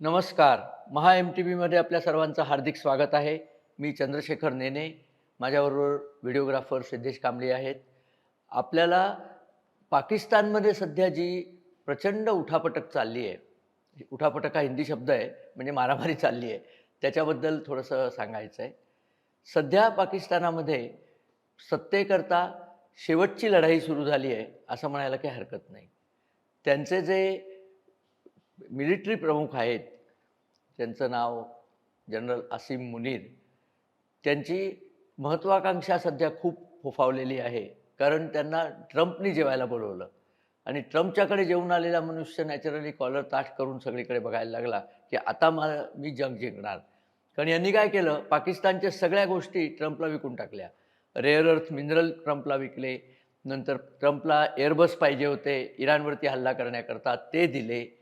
नमस्कार. महा M T व्हीमध्ये आपल्या सर्वांचं हार्दिक स्वागत आहे. मी चंद्रशेखर नेने. माझ्याबरोबर व्हिडिओग्राफर सिद्धेश कांबळे आहेत. आपल्याला पाकिस्तानमध्ये सध्या जी प्रचंड उठापटक चालली आहे उठापटक हा हिंदी शब्द आहे म्हणजे मारामारी चालली आहे त्याच्याबद्दल थोडंसं सांगायचं आहे. सध्या पाकिस्तानामध्ये सत्तेकरता शेवटची लढाई सुरू झाली आहे असं म्हणायला काही हरकत नाही. त्यांचे जे मिलिटरी प्रमुख आहेत. त्यांचं नाव जनरल आसिम मुनीर. त्यांची महत्त्वाकांक्षा सध्या खूप फोफावलेली आहे. कारण त्यांना ट्रम्पनी जेवायला बोलवलं. आणि ट्रम्पच्याकडे जेवून आलेला मनुष्य नॅचरली कॉलर ताठ करून सगळीकडे बघायला लागला की आता मला मी जग जिंकणार. कारण यांनी काय केलं? पाकिस्तानच्या सगळ्या गोष्टी ट्रम्पला विकून टाकल्या. रेअर अर्थ मिनरल ट्रम्पला विकले. नंतर ट्रम्पला एअरबस पाहिजे होते. इराणवरती हल्ला करण्याकरता ते दिले.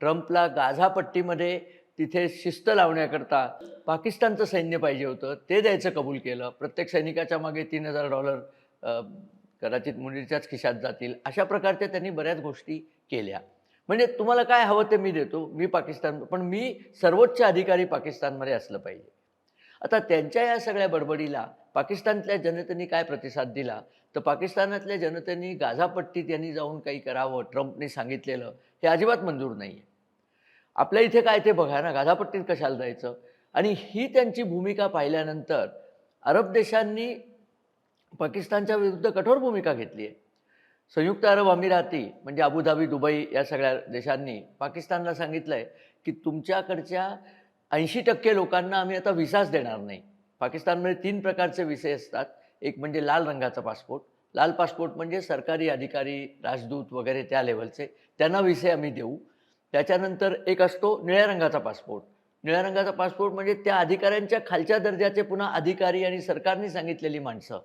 ट्रम्पला गाझापट्टीमध्ये तिथे शिस्त लावण्याकरता पाकिस्तानचं सैन्य पाहिजे होतं ते द्यायचं कबूल केलं. प्रत्येक सैनिकाच्या मागे तीन हजार डॉलर कदाचित मुलीच्याच खिशात जातील अशा प्रकारच्या त्यांनी बऱ्याच गोष्टी केल्या. म्हणजे तुम्हाला काय हवं ते मी देतो मी पाकिस्तान पण मी सर्वोच्च अधिकारी पाकिस्तानमध्ये असलं पाहिजे. आता त्यांच्या या सगळ्या बडबडीला पाकिस्तानातल्या जनतेने काय प्रतिसाद दिला? तर पाकिस्तानातल्या जनतेने गाझापट्टीत यांनी जाऊन काही करावं ट्रम्पने सांगितलेलं हे अजिबात मंजूर नाही आहे आपल्या इथे काय ते बघा ना गाधापट्टीत कशाला जायचं? आणि ही त्यांची भूमिका पाहिल्यानंतर अरब देशांनी पाकिस्तानच्या विरुद्ध कठोर भूमिका घेतली आहे. संयुक्त अरब अमिराती म्हणजे अबुधाबी दुबई या सगळ्या देशांनी पाकिस्तानला सांगितलं आहे की तुमच्याकडच्या ऐंशी टक्के लोकांना आम्ही आता विसाच देणार नाही. पाकिस्तानमध्ये तीन प्रकारचे विषय असतात. एक म्हणजे लाल रंगाचा पासपोर्ट लाल पासपोर्ट म्हणजे सरकारी अधिकारी राजदूत वगैरे त्या लेवलचे त्यांना विषय आम्ही देऊ. त्याच्यानंतर एक असतो निळ्या रंगाचा पासपोर्ट. निळ्या रंगाचा पासपोर्ट म्हणजे त्या अधिकाऱ्यांच्या खालच्या दर्जाचे पुन्हा अधिकारी आणि सरकारने सांगितलेली माणसं.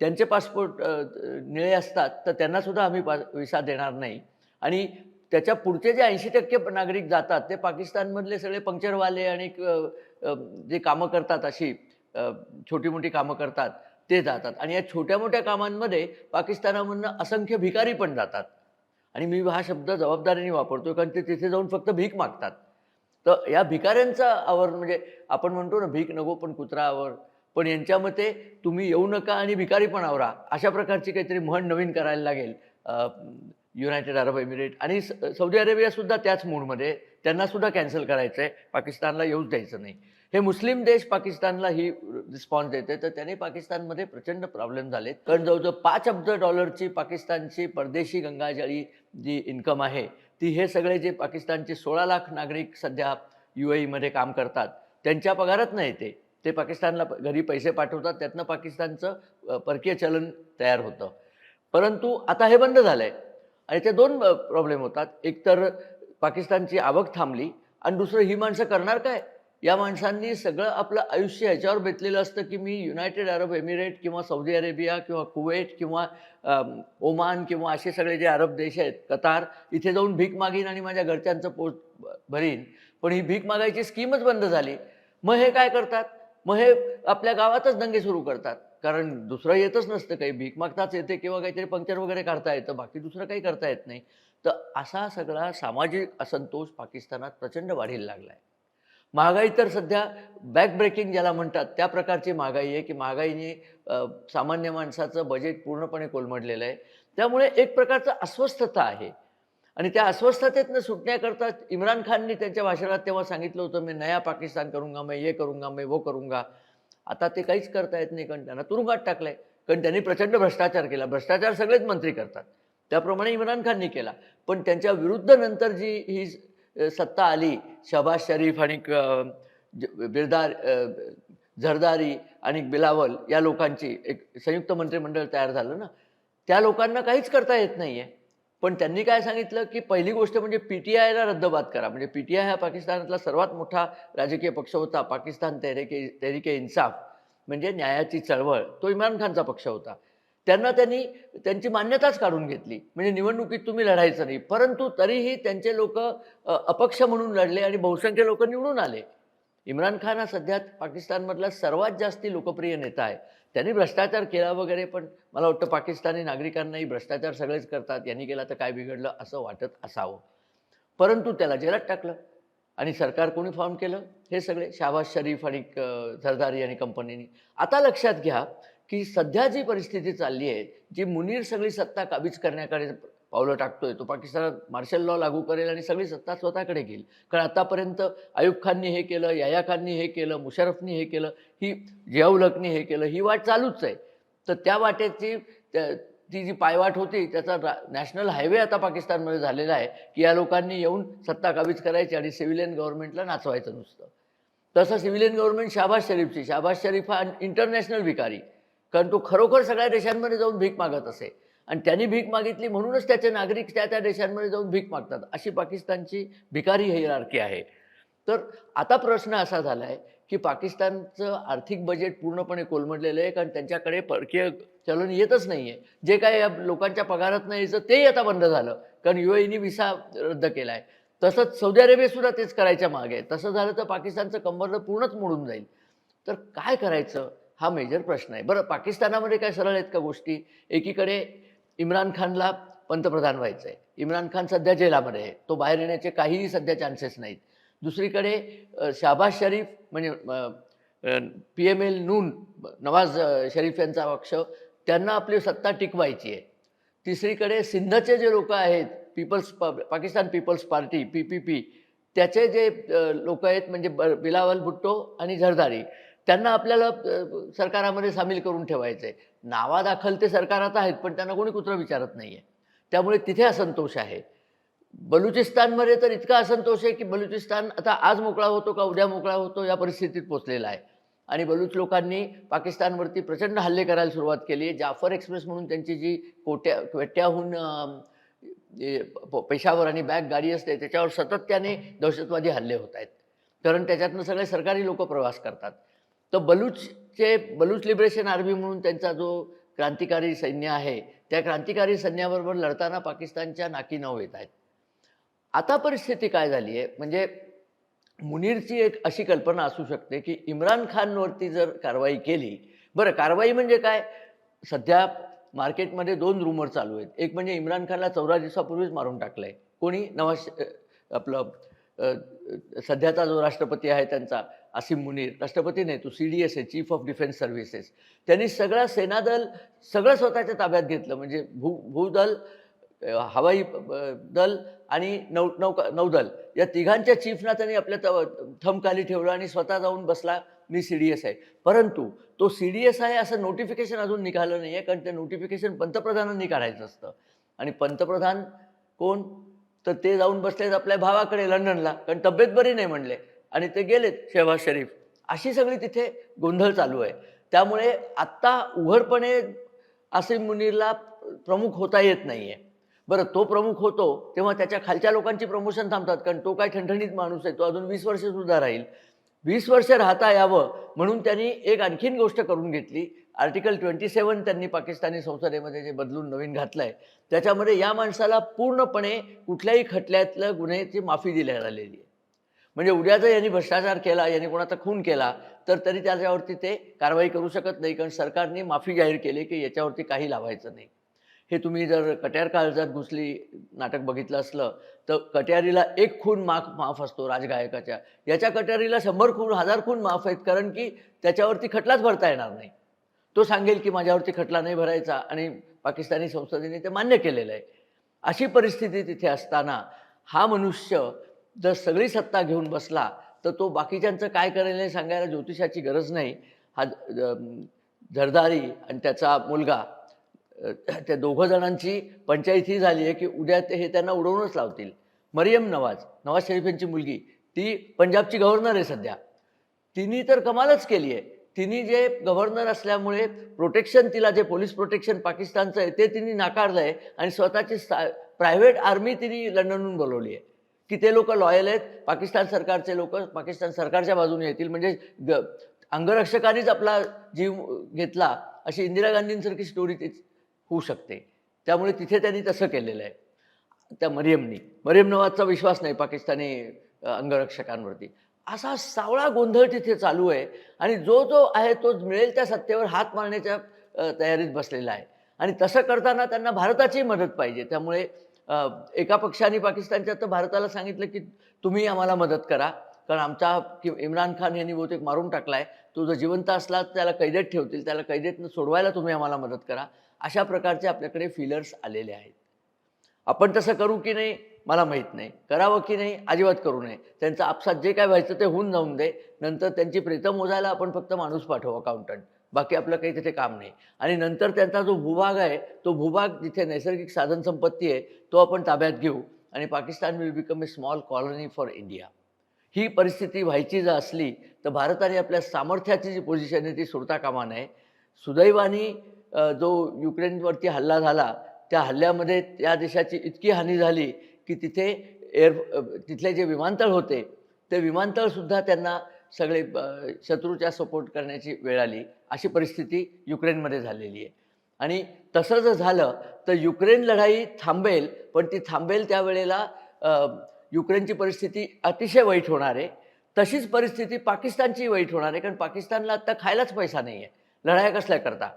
त्यांचे पासपोर्ट निळे असतात तर त्यांनासुद्धा आम्ही पा विसा देणार नाही. आणि त्याच्या पुढचे जे ऐंशी टक्के नागरिक जातात ते पाकिस्तानमधले सगळे पंक्चरवाले आणि जे कामं करतात अशी छोटी मोठी कामं करतात ते जातात. आणि या छोट्या मोठ्या कामांमध्ये पाकिस्तानामधनं असंख्य भिकारी पण जातात. आणि मी हा शब्द जबाबदारीने वापरतो कारण ते तिथे जाऊन फक्त भीक मागतात. तर या भिकाऱ्यांचा आवर म्हणजे आपण म्हणतो ना भीक नको पण कुत्रा आवर. पण यांच्या मते तुम्ही येऊ नका आणि भिकारी पण आवरा. अशा प्रकारची काहीतरी म्हण नवीन करायला लागेल युनायटेड अरब एमिरेट आणि स- सौदी अरेबियासुद्धा त्याच मूडमध्ये त्यांनासुद्धा कॅन्सल करायचं आहे पाकिस्तानला येऊच द्यायचं नाही. हे मुस्लिम देश पाकिस्तानला ही रिस्पॉन्स देते. तर त्याने पाकिस्तानमध्ये प्रचंड प्रॉब्लेम झाले. कारण जवळजवळ पाच अब्ज डॉलरची पाकिस्तानची परदेशी गंगाजळी जी इन्कम आहे ती हे सगळे जे पाकिस्तानचे सोळा लाख नागरिक सध्या यू मध्ये काम करतात त्यांच्या पगारात नाही ते. ते पाकिस्तानला घरी पैसे पाठवतात त्यातनं पाकिस्तानचं परकीय चलन तयार होतं. परंतु आता हे बंद झालं आहे आणि ते दोन प्रॉब्लेम होतात. एकतर पाकिस्तानची आवक थांबली आणि दुसरं ही माणसं करणार काय? या माणसांनी सगळं आपलं आयुष्य ह्याच्यावर बेतलेलं असतं की मी युनायटेड अरब एमिरेट किंवा सौदी अरेबिया किंवा कुवेट किंवा ओमान किंवा असे सगळे जे अरब देश आहेत कतार इथे जाऊन भीक मागीन आणि माझ्या घरच्यांचं पोट भरीन. पण ही भीक मागायची स्कीमच बंद झाली. मग हे काय करतात? मग हे आपल्या गावातच दंगे सुरू करतात. कारण दुसरं येतच नसतं काही. भीक मागताच येते किंवा काहीतरी पंक्चर वगैरे काढता येतं. बाकी दुसरं काही करता येत नाही. तर असा सगळा सामाजिक असंतोष पाकिस्तानात प्रचंड वाढीला लागला आहे महागाई तर सध्या बॅक ब्रेकिंग ज्याला म्हणतात त्या प्रकारची महागाई आहे की महागाईने सामान्य माणसाचं बजेट पूर्णपणे कोलमडलेलं आहे. त्यामुळे एक प्रकारचं अस्वस्थता आहे. आणि त्या अस्वस्थतेतनं सुटण्याकरता इम्रान खाननी त्यांच्या भाषणात तेव्हा सांगितलं होतं मी नया पाकिस्तान करूंगा मी ये करूंगा मी वो करूंगा. आता ते काहीच करता येत नाही कारण त्यांना तुरुंगात टाकलंय. कारण त्यांनी प्रचंड भ्रष्टाचार केला. भ्रष्टाचार सगळेच मंत्री करतात. त्याप्रमाणे इम्रान खाननी केला. पण त्यांच्या विरुद्ध नंतर जी ही सत्ता आली शहबाज शरीफ आणि बिरदार झरदारी आणि बिलावल या लोकांची एक संयुक्त मंत्रिमंडळ तयार झालं ना त्या लोकांना काहीच करता येत नाही आहे पण त्यांनी काय सांगितलं की पहिली गोष्ट म्हणजे पी टी आयला रद्दबाद करा. म्हणजे पी टी आय हा पाकिस्तानातला सर्वात मोठा राजकीय पक्ष होता. पाकिस्तान तेहरीके तेहरिके इन्साफ म्हणजे न्यायाची चळवळ. तो इम्रान खानचा पक्ष होता. त्यांना त्यांनी त्यांची मान्यताच काढून घेतली. म्हणजे निवडणुकीत तुम्ही लढायचं नाही. परंतु तरीही त्यांचे लोक अपक्ष म्हणून लढले आणि बहुसंख्य लोक निवडून आले. इम्रान खान हा सध्या पाकिस्तानमधला सर्वात जास्ती लोकप्रिय नेता आहे. त्यांनी भ्रष्टाचार केला वगैरे पण मला वाटतं पाकिस्तानी नागरिकांनाही भ्रष्टाचार सगळेच करतात. यांनी केला तर काय बिघडलं असं वाटत असावं. परंतु त्याला जेलात टाकलं आणि सरकार कोणी फॉर्म केलं? हे सगळे शाहबाज शरीफ आणि झरदारी आणि कंपनीनी. आता लक्षात घ्या की सध्या जी परिस्थिती चालली आहे जी मुनीर सगळी सत्ता काबीज करण्याकडे पावलं टाकतोय तो पाकिस्तानात मार्शल लॉ लागू करेल आणि सगळी सत्ता स्वतःकडे घेईल. कारण आतापर्यंत आयुब खाननी हे केलं याया खाननी हे केलं मुशरफनी हे केलं ही जियाउलकनी हे केलं ही वाट चालूच आहे. तर त्या वाटेची त्या- ती जी पायवाट होती त्याचा रा नॅशनल हायवे आता पाकिस्तानमध्ये झालेला आहे की या लोकांनी येऊन सत्ता काबीज करायची आणि सिव्हिलियन गव्हर्नमेंटला नाचवायचं नुसतं. तसं सिव्हिलियन गव्हर्नमेंट शाबाज शरीफची शाबाज शरीफ हा इंटरनॅशनल भिकारी. कारण तो खरोखर सगळ्या देशांमध्ये जाऊन भीक मागत असे. आणि त्यांनी भीक मागितली म्हणूनच त्याचे नागरिक त्या त्या देशांमध्ये जाऊन भीक मागतात. अशी पाकिस्तानची भिकारी हिरार्की आहे. तर आता प्रश्न असा झाला आहे की पाकिस्तानचं आर्थिक बजेट पूर्णपणे कोलमडलेलं आहे कारण त्यांच्याकडे परकीय चलन येतच नाही आहे जे काय या लोकांच्या पगारात यायचं तेही आता बंद झालं. कारण यू एनी विसा रद्द केला आहे तसंच सौदी अरेबियासुद्धा तेच करायच्या मागे आहे. तसं झालं तर पाकिस्तानचं कंबरलं पूर्णच मोडून जाईल. तर काय करायचं? हा मेजर प्रश्न आहे. बरं पाकिस्तानामध्ये काय सरळ आहेत का गोष्टी? एकीकडे इम्रान खानला पंतप्रधान व्हायचं आहे इम्रान खान सध्या जेलामध्ये आहे. तो बाहेर येण्याचे काहीही सध्या चान्सेस नाहीत. दुसरीकडे शाबाज शरीफ म्हणजे P M L Noon Nawaz Sharif यांचा पक्ष त्यांना आपली सत्ता टिकवायची आहे. तिसरीकडे सिंधचे जे लोक आहेत पीपल्स प Pakistan peoples party P P P त्याचे जे लोक आहेत म्हणजे ब बिलावल भुट्टो आणि झरदारी त्यांना आपल्याला सरकारामध्ये सामील करून ठेवायचं आहे नावादाखल ते सरकारात आहेत पण त्यांना कोणी कुत्रं विचारत नाही आहे त्यामुळे तिथे असंतोष आहे. बलुचिस्तानमध्ये तर इतका असंतोष आहे की बलुचिस्तान आता आज मोकळा होतो का उद्या मोकळा होतो या परिस्थितीत पोचलेला आहे. आणि बलूच लोकांनी पाकिस्तानवरती प्रचंड हल्ले करायला सुरुवात केली आहे. जाफर एक्सप्रेस म्हणून त्यांची जी कोट्या कोट्याहून अं, प- पेशावर आणि बॅग गाडी असते त्याच्यावर सातत्याने दहशतवादी हल्ले होत आहेत. कारण त्याच्यातनं सगळे सरकारी लोक प्रवास करतात. तर बलूचचे बलूच लिबरेशन आर्मी म्हणून त्यांचा जो क्रांतिकारी सैन्य आहे त्या क्रांतिकारी सैन्याबरोबर लढताना पाकिस्तानच्या नाकी येत आहेत. आता परिस्थिती काय झाली आहे? म्हणजे मुनीरची एक अशी कल्पना असू शकते की इम्रान खानवरती जर कारवाई केली बरं कारवाई म्हणजे काय? सध्या मार्केटमध्ये दोन रुमर चालू आहेत. एक म्हणजे इम्रान खानला चौदा दिवसापूर्वीच मारून टाकलं आहे कोणी नवा आपलं सध्याचा जो राष्ट्रपती आहे त्यांचा आसिम मुनीर राष्ट्रपती नाही तो सी डी एस आहे चीफ ऑफ डिफेन्स सर्व्हिसेस त्यांनी सगळं सेनादल सगळं स्वतःच्या ताब्यात घेतलं. म्हणजे भू भूदल हवाई दल आणि नौ नौका नौदल. या तिघांच्या चीफना त्यांनी आपल्या थमखाली ठेवलं आणि स्वतः जाऊन बसला. मी सी डी एस आहे. परंतु तो सी डी एस आहे असं नोटिफिकेशन अजून निघालं नाही आहे कारण ते नोटिफिकेशन पंतप्रधानांनी काढायचं असतं. आणि पंतप्रधान कोण? तर ते जाऊन बसलेत आपल्या भावाकडे लंडनला. कारण तब्येत बरी नाही म्हणले. आणि ते गेलेत शहबाज शरीफ. अशी सगळी तिथे गोंधळ चालू आहे. त्यामुळे आत्ता उघडपणे आसिम मुनीरला प्रमुख होता येत नाही आहे बरं तो प्रमुख होतो तेव्हा त्याच्या खालच्या लोकांची प्रमोशन थांबतात कारण तो काय ठणठणीत माणूस आहे तो अजून वीस वर्षसुद्धा राहील. वीस वर्ष राहता यावं म्हणून त्यांनी एक आणखीन गोष्ट करून घेतली. आर्टिकल ट्वेंटी सेवन त्यांनी पाकिस्तानी संसदेमध्ये जे बदलून नवीन घातलं आहे त्याच्यामध्ये या माणसाला पूर्णपणे कुठल्याही खटल्यातल्या गुन्ह्याची माफी दिल्या झालेली आहे. म्हणजे उद्या जर यांनी भ्रष्टाचार केला यांनी कोणाचा खून केला तर तरी त्याच्यावरती ते कारवाई करू शकत नाही. कारण सरकारने माफी जाहीर केली की याच्यावरती काही लावायचं नाही. हे तुम्ही जर कट्यार काळजात घुसली नाटक बघितलं असलं तर कट्यारीला एक खून माफ माफ असतो राजगायकाच्या. याच्या कट्यारीला शंभर खून हजार खून माफ आहेत कारण की त्याच्यावरती खटलाच भरता येणार नाही. तो सांगेल की माझ्यावरती खटला नाही भरायचा आणि पाकिस्तानी संसदेने ते मान्य केलेलं आहे. अशी परिस्थिती तिथे असताना हा मनुष्य जर सगळी सत्ता घेऊन बसला तर तो बाकीच्यांचं काय करेल हे सांगायला ज्योतिषाची गरज नाही. हा झरदारी आणि त्याचा मुलगा त्या दोघं जणांची पंचायत ही झाली आहे की उद्या ते हे त्यांना उडवूनच लावतील. मरियम नवाज नवाज शरीफ यांची मुलगी ती पंजाबची गव्हर्नर आहे सध्या. तिने तर कमालच केली आहे. तिने जे गव्हर्नर असल्यामुळे प्रोटेक्शन तिला जे पोलीस प्रोटेक्शन पाकिस्तानचं आहे ते तिने नाकारलं आहे आणि स्वतःची प्रायव्हेट आर्मी तिने लंडनहून बोलवली आहे. की ते लोक लॉयल आहेत? पाकिस्तान सरकारचे लोक पाकिस्तान सरकारच्या बाजूने येतील. म्हणजे ग अंगरक्षकांनीच आपला जीव घेतला अशी इंदिरा गांधींसारखी स्टोरी तीच होऊ शकते. त्यामुळे तिथे त्यांनी तसं केलेलं आहे. त्या मरियमनी. मरियम नवाजचा विश्वास नाही पाकिस्तानी अंगरक्षकांवरती. असा सावळा गोंधळ तिथे चालू आहे आणि जो जो आहे तो मिळेल त्या सत्तेवर हात मारण्याच्या तयारीत बसलेला आहे. आणि तसं करताना त्यांना भारताची मदत पाहिजे. त्यामुळे एका पक्षाने पाकिस्तानच्या तर भारताला सांगितलं की तुम्ही आम्हाला मदत करा. कारण आमचा कि इम्रान खान यांनी बहुतेक मारून टाकला आहे तो जर जिवंत असला त्याला कैदेत ठेवतील. त्याला कैदेतनं सोडवायला तुम्ही आम्हाला मदत करा. अशा प्रकारचे आपल्याकडे फिलर्स आलेले आहेत. आपण तसं करू की नाही? मला माहीत नाही. करावं की नाही? अजिबात करू नये. त्यांचं आपसात जे काय व्हायचं ते होऊन जाऊन दे. नंतर त्यांची प्रीतम मोजायला आपण फक्त माणूस पाठवू अकाउंटंट बाकी आपलं काही तिथे काम नाही. आणि नंतर त्यांचा जो भूभाग आहे तो भूभाग जिथे नैसर्गिक साधनसंपत्ती आहे तो आपण ताब्यात घेऊ. आणि Pakistan will become a small colony for India ही परिस्थिती व्हायची जर असली तर भारताने आपल्या सामर्थ्याची जी पोझिशन आहे ती सोडता कामा नये सुदैवाने जो युक्रेनवरती हल्ला झाला त्या हल्ल्यामध्ये त्या देशाची इतकी हानी झाली की तिथे एअर तिथले जे विमानतळ होते ते विमानतळसुद्धा त्यांना सगळे शत्रूच्या सपोर्ट करण्याची वेळ आली. अशी परिस्थिती युक्रेनमध्ये झालेली आहे. आणि तसं जर झालं तर युक्रेन लढाई थांबेल पण ती थांबेल त्यावेळेला युक्रेनची परिस्थिती अतिशय वाईट होणार आहे. तशीच परिस्थिती पाकिस्तानची वाईट होणार आहे कारण पाकिस्तानला आत्ता खायलाच पैसा नाही आहे. लढाया कसल्या करता?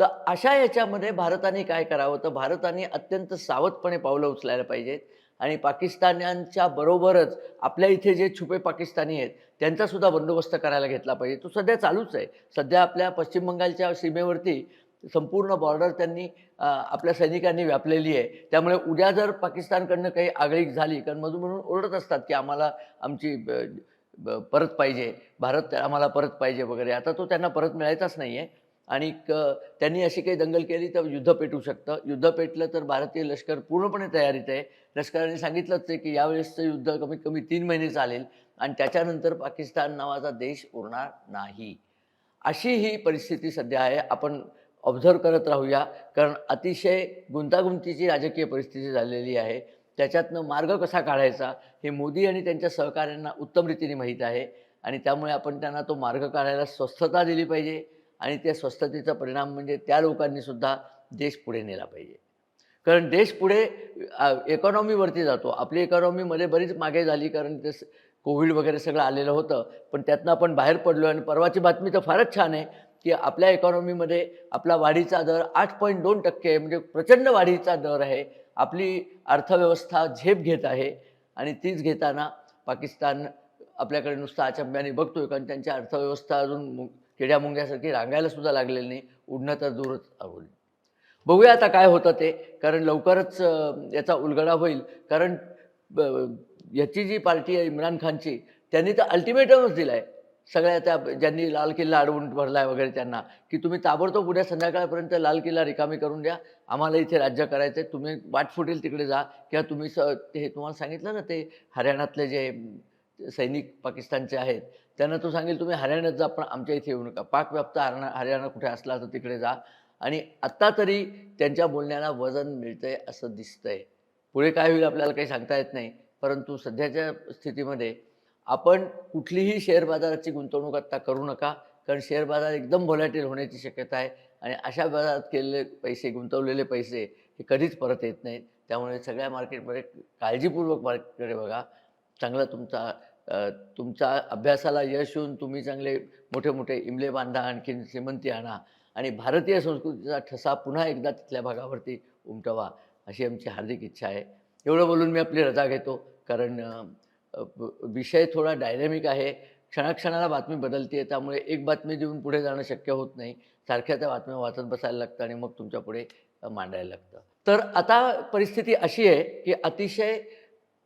तर अशा याच्यामध्ये भारताने काय करावं? तर भारताने अत्यंत सावधपणे पावलं उचलायला पाहिजेत. आणि पाकिस्तान्यांच्या बरोबरच आपल्या इथे जे छुपे पाकिस्तानी आहेत त्यांचासुद्धा बंदोबस्त करायला घेतला पाहिजे. तो सध्या चालूच आहे. सध्या आपल्या पश्चिम बंगालच्या सीमेवरती संपूर्ण बॉर्डर त्यांनी आपल्या सैनिकांनी व्यापलेली आहे. त्यामुळे उद्या जर पाकिस्तानकडनं काही आगळीक झाली कारण मधून म्हणून ओरडत असतात की आम्हाला आमची ब- परत पाहिजे भारत आम्हाला परत पाहिजे वगैरे. आता तो त्यांना परत मिळायचाच नाही आहे आणि त्यांनी अशी काही दंगल केली तर युद्ध पेटू शकतं. युद्ध पेटलं तर भारतीय लष्कर पूर्णपणे तयारीत आहे. लष्कराने सांगितलंच आहे की यावेळेसचं युद्ध कमीत कमी तीन महिने चालेल आणि त्याच्यानंतर पाकिस्तान नावाचा देश उरणार नाही. अशी ही परिस्थिती सध्या आहे. आपण ऑब्झर्व करत राहूया. कारण अतिशय गुंतागुंतीची राजकीय परिस्थिती झालेली आहे. त्याच्यातनं मार्ग कसा काढायचा हे मोदी आणि त्यांच्या सहकाऱ्यांना उत्तम रीतीने माहीत आहे. आणि त्यामुळे आपण त्यांना तो मार्ग काढायला स्वस्थता दिली पाहिजे. आणि त्या स्वस्थतेचा परिणाम म्हणजे त्या लोकांनीसुद्धा देश पुढे नेला पाहिजे. कारण देश पुढे इकॉनॉमीवरती जातो. आपली इकॉनॉमीमध्ये बरीच मागे झाली कारण ते स- कोविड वगैरे सगळं आलेलं होतं. पण त्यातनं आपण बाहेर पडलो आणि परवाची बातमी तर फारच छान आहे की आपल्या इकॉनॉमीमध्ये आपला वाढीचा दर आठ पॉईंट दोन टक्के आहे. म्हणजे प्रचंड वाढीचा दर आहे. आपली अर्थव्यवस्था झेप घेत आहे. आणि तीच घेताना पाकिस्तान आपल्याकडे नुसता अचंब्याने बघतोय. कारण त्यांची अर्थव्यवस्था अजून किड्या मुंग्यासारखी रांगायला सुद्धा लागलेली नाही. उडणं तर दूरच आवडलं बघूया आता काय होतं ते. कारण लवकरच याचा उलगडा होईल. कारण ब- याची जी पार्टी आहे इम्रान खानची त्यांनी तर अल्टिमेटमच दिला आहे सगळ्या त्या ज्यांनी लाल किल्ला अडवून भरला आहे वगैरे त्यांना की तुम्ही ताबडतोब उद्या संध्याकाळपर्यंत लाल किल्ला रिकामी करून द्या. आम्हाला इथे राज्य करायचं आहे तुम्ही वाट फुटेल तिकडे जा. किंवा तुम्ही स ते हे तुम्हाला सांगितलं ना ते हरियाणातले जे सैनिक पाकिस्तानचे आहेत त्यांना तो सांगेल तुम्ही हरियाणात जा पण आमच्या इथे येऊ नका. पाकव्याप्त हरणा हरियाणा कुठे असला तर तिकडे जा. आणि आत्ता तरी त्यांच्या बोलण्याला वजन मिळतंय असं दिसतंय. पुढे काय होईल आपल्याला काही सांगता येत नाही परंतु सध्याच्या स्थितीमध्ये आपण कुठलीही शेअर बाजाराची गुंतवणूक आत्ता करू नका कारण शेअर बाजार एकदम व्हॉलॅटिल होण्याची शक्यता आहे आणि अशा बाजारात केलेले पैसे गुंतवलेले पैसे हे कधीच परत येत नाहीत. त्यामुळे सगळ्या मार्केटमध्ये काळजीपूर्वक मार्केटकडे बघा. चांगला तुमचा तुमच्या अभ्यासाला यश येऊन तुम्ही चांगले मोठे मोठे इमले बांधा आणखीन श्रीमंती आणा आणि भारतीय संस्कृतीचा ठसा पुन्हा एकदा तिथल्या भागावरती उमटवा अशी आमची हार्दिक इच्छा आहे. एवढं बोलून मी आपली रजा घेतो कारण विषय थोडा डायनॅमिक आहे. क्षणाक्षणाला बातमी बदलते आहे त्यामुळे एक बातमी देऊन पुढे जाणं शक्य होत नाही. सारख्या त्या बातम्या वाचत बसायला लागतं आणि मग तुमच्यापुढे मांडायला लागतं. तर आता परिस्थिती अशी आहे की अतिशय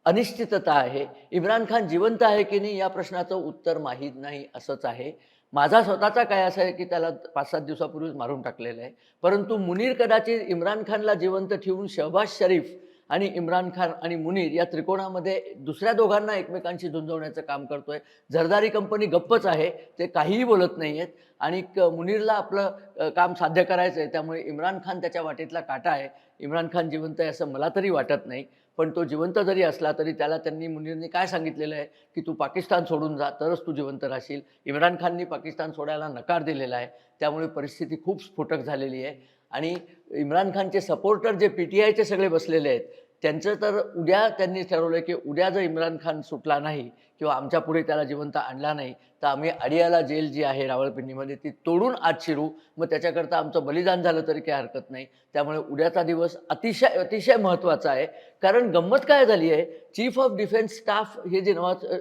अनिश्चितता आहे. इम्रान खान जिवंत आहे की नाही या प्रश्नाचं उत्तर माहीत नाही असंच आहे. माझा स्वतःचा काय असं आहे की त्याला पाच सात दिवसापूर्वीच मारून टाकलेलं आहे. परंतु मुनीर कदाचित इम्रान खानला जिवंत ठेवून शहबाज शरीफ आणि इम्रान खान आणि मुनीर या त्रिकोणामध्ये दुसऱ्या दोघांना एकमेकांशी झुंजवण्याचं काम करतोय. झरदारी कंपनी गप्पच आहे ते काहीही बोलत नाही आहेत आणि क- मुनीरला आपलं काम साध्य करायचं आहे त्यामुळे इम्रान खान त्याच्या वाटेतला काटा आहे. इम्रान खान जिवंत आहे असं मला तरी वाटत नाही. पण तो जिवंत जरी असला तरी त्याला त्यांनी मुनीरने काय सांगितलेलं आहे? की तू पाकिस्तान सोडून जा तरच तू जिवंत राहशील. इम्रान खाननी पाकिस्तान सोडायला नकार दिलेला आहे. त्यामुळे परिस्थिती खूप स्फोटक झालेली आहे. आणि इम्रान खानचे सपोर्टर जे पी टी आयचे सगळे बसलेले आहेत त्यांचं तर उद्या त्यांनी ठरवलं की उद्या जर इम्रान खान सुटला नाही किंवा आमच्या पुढे त्याला जिवंत आणला नाही तर आम्ही अडियाला जेल जी आहे रावळपिंडीमध्ये ती तोडून आत शिरू. मग त्याच्याकरता आमचं बलिदान झालं तरी काही हरकत नाही. त्यामुळे उद्याचा दिवस अतिशय अतिशय महत्त्वाचा आहे. कारण गंमत काय झाली आहे? चीफ ऑफ डिफेन्स स्टाफ हे जे नावाचं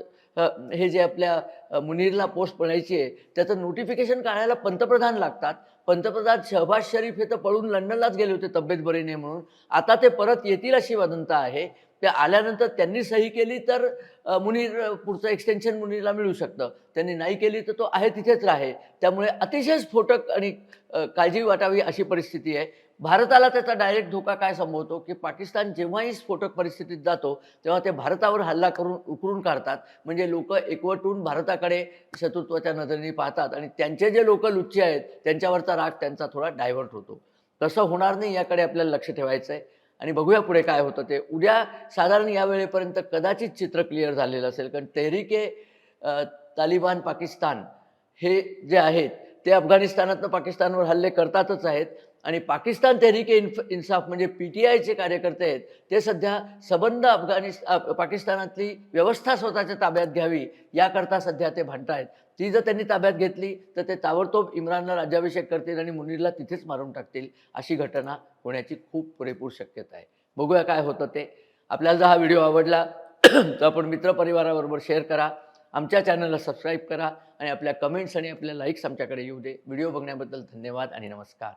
हे जे आपल्या मुनीरला पोस्ट बनायची आहे त्याचं नोटिफिकेशन काढायला पंतप्रधान लागतात. पंतप्रधान शहबाज शरीफ हे तर पळून लंडनलाच गेले होते तब्येत बरी नाही म्हणून. आता ते परत येतील अशी वदंता आहे. ते आल्यानंतर त्यांनी सही केली तर मुनीर पुढचं एक्सटेन्शन मुनीरला मिळू शकतं. त्यांनी नाही केली तर तो आहे तिथेच राहे. त्यामुळे अतिशय स्फोटक आणि काळजी वाटावी अशी परिस्थिती आहे. भारताला त्याचा डायरेक्ट धोका काय संभवतो? की पाकिस्तान जेव्हाही स्फोटक परिस्थितीत जातो तेव्हा ते भारतावर हल्ला करून उकरून काढतात. म्हणजे लोक एकवटून भारताकडे शत्रुत्वाच्या नजरेने पाहतात आणि त्यांचे जे लोक लुच्चे आहेत त्यांच्यावरचा राग त्यांचा थोडा डायव्हर्ट होतो. तसं होणार नाही याकडे आपल्याला लक्ष ठेवायचं आहे आणि बघूया पुढे काय होतं ते. उद्या साधारण या वेळेपर्यंत कदाचित चित्र क्लिअर झालेलं असेल कारण तेहरीके तालिबान पाकिस्तान हे जे आहेत ते अफगाणिस्तानातनं पाकिस्तानवर हल्ले करतातच आहेत. आणि पाकिस्तान तेहरिके इन्फ इन्साफ म्हणजे पी टी आयचे कार्यकर्ते आहेत ते सध्या सबंध अफगाणिस्ता पाकिस्तानातली व्यवस्था स्वतःच्या ताब्यात घ्यावी याकरता सध्या ते भांडतायत. ती जर त्यांनी ताब्यात घेतली तर ते ताबडतोब इम्रानला राज्याभिषेक करतील आणि मुनीरला तिथेच मारून टाकतील अशी घटना होण्याची खूप पुरेपूर शक्यता आहे. बघूया काय होतं ते. आपल्याला जर हा व्हिडिओ आवडला तर आपण मित्रपरिवाराबरोबर शेअर करा आमच्या चॅनलला सबस्क्राईब करा आणि आपल्या कमेंट्स आणि आपल्या लाईक्स आमच्याकडे येऊ दे. व्हिडिओ बघण्याबद्दल धन्यवाद आणि नमस्कार.